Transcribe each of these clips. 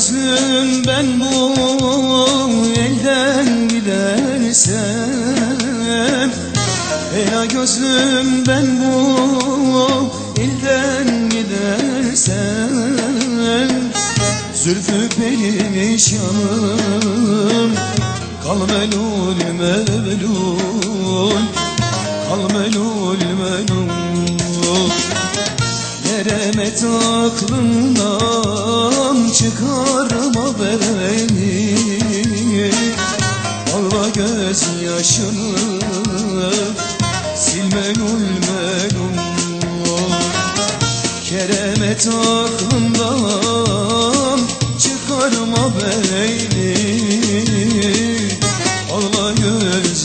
gözlüm ben bu elden gidersem. Ela gözlüm ben bu elden gidersem. Zülfü perişanım Kal melul melul. Kal melul melul. Neremet aklımdan Ağla göz yaşını sil melul melul Keremet aklımdan çıkarma beni. Ağla göz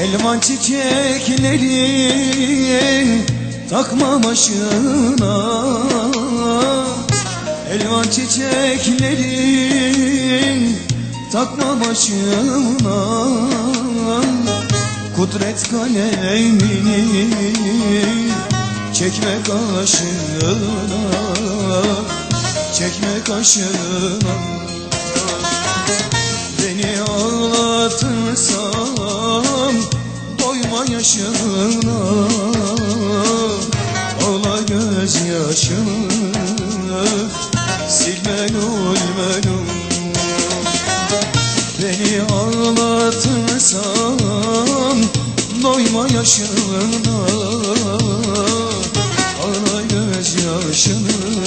Elman çiçekleri takma başına. Elman çiçekleri takma başına. Kudret kalemini çekme kaşına. Çekme kaşına. Beni ağlatırsan yaşına Ağla göz yaşını Sil melul Beni ağlatırsan Doyma yaşına Ağla göz yaşını